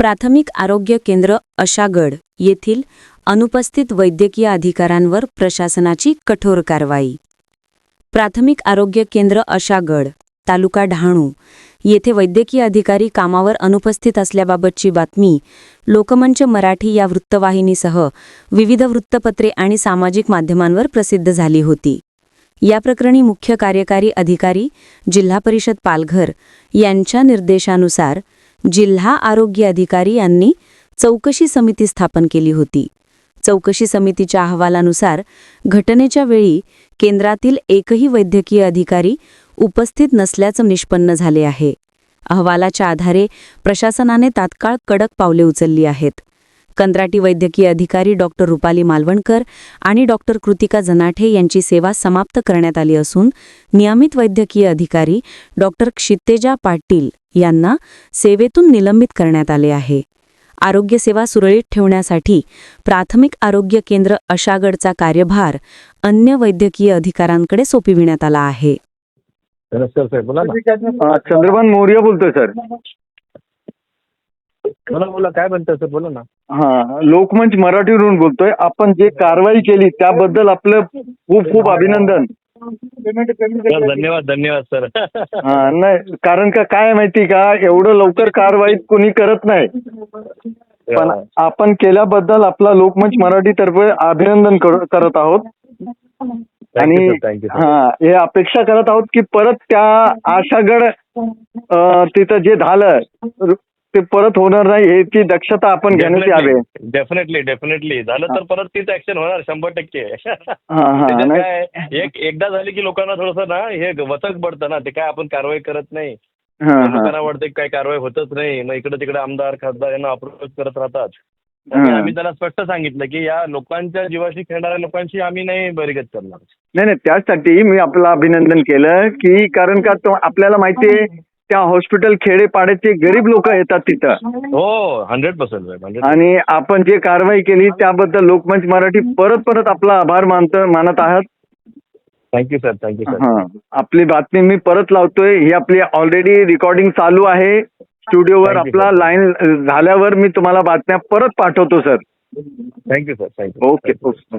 प्राथमिक आरोग्य केंद्र अशागड येथील अनुपस्थित वैद्यकीय अधिकाऱ्यांवर प्रशासनाची कठोर कारवाई. प्राथमिक आरोग्य केंद्र अशागड तालुका डहाणू येथे वैद्यकीय अधिकारी कामावर अनुपस्थित असल्याबाबतची बातमी लोकमंच मराठी या वृत्तवाहिनीसह विविध वृत्तपत्रे आणि सामाजिक माध्यमांवर प्रसिद्ध झाली होती. या प्रकरणी मुख्य कार्यकारी अधिकारी जिल्हा परिषद पालघर यांच्या निर्देशानुसार जिल्हा आरोग्य अधिकारी यांनी चौकशी समिती स्थापन केली होती. चौकशी समितीच्या अहवालानुसार घटनेच्या वेळी केंद्रातील एकही वैद्यकीय अधिकारी उपस्थित नसल्याचं निष्पन्न झाले आहे. अहवालाच्या आधारे प्रशासनाने तात्काळ कडक पावले उचलली आहेत. कंत्राटी वैद्यकीय अधिकारी डॉक्टर रुपाली मालवणकर आणि डॉक्टर कृतिका जनाठे यांची सेवा समाप्त करण्यात आली असून नियमित वैद्यकीय अधिकारी डॉक्टर क्षितेजा पाटील यांना सेवेतून निलंबित करण्यात आले आहे. आरोग्य सेवा सुरळीत ठेवण्यासाठी प्राथमिक आरोग्य केंद्र अशागडचा कार्यभार अन्य वैद्यकीय अधिकाऱ्यांकडे सोपविण्यात आला आहे. चंद्रभान मौर्य बोलतोय सर. बोला बोला काय म्हणताय सर? बोला ना. हा लोकमंच मराठीवरून बोलतोय. आपण जे कारवाई केली त्याबद्दल आपलं खूप खूप अभिनंदन. सर धन्यवाद धन्यवाद सर. हा नाही कारण का काय आहे माहिती का एवढं लवकर कारवाई कोणी करत नाही. पण आपण केल्याबद्दल आपला लोकमंच मराठी तर्फे अभिनंदन कर- करत आहोत. आणि थँक्यू हा हे अपेक्षा करत आहोत की परत त्या आशागड अं, तिथं जे झालं ते परत होणार नाही याची दक्षता आपण घेण्यात यावे डेफिनेटली डेफिनेटली झालं तर परत तीच ऍक्शन होणार शंभर टक्के. काय एकदा झाली की लोकांना थोडस ना हे वचक पडतं ना ते काय आपण कारवाई करत नाही. लोकांना वाटतं की काही कारवाई होतच नाही. मग इकडे तिकडे आमदार खासदार यांना अप्रोच करत राहतात. आम्ही त्यांना स्पष्ट सांगितलं की या लोकांच्या जीवाशी खेळणाऱ्या लोकांची आम्ही नाही बरीगत करणार. नाही नाही त्यासाठी मी आपलं अभिनंदन केलं की कारण का तो आपल्याला माहितीये त्या हॉस्पिटल खेडेपाड्याचे गरीब लोक येतात तिथं. हो हंड्रेड पर्सेंट हंड्रेड आणि आपण जे कारवाई केली त्याबद्दल लोकमंच मराठी परत परत आपला आभार मानत मानत आहात. थँक्यू सर थँक्यू सर हा. आपली बातमी मी परत लावतोय. ही आपली ऑलरेडी रेकॉर्डिंग चालू आहे. स्टुडिओवर Thank you, आपला sir. लाईन झाल्यावर मी तुम्हाला बातम्या परत पाठवतो sir thank you sir thank you okay okay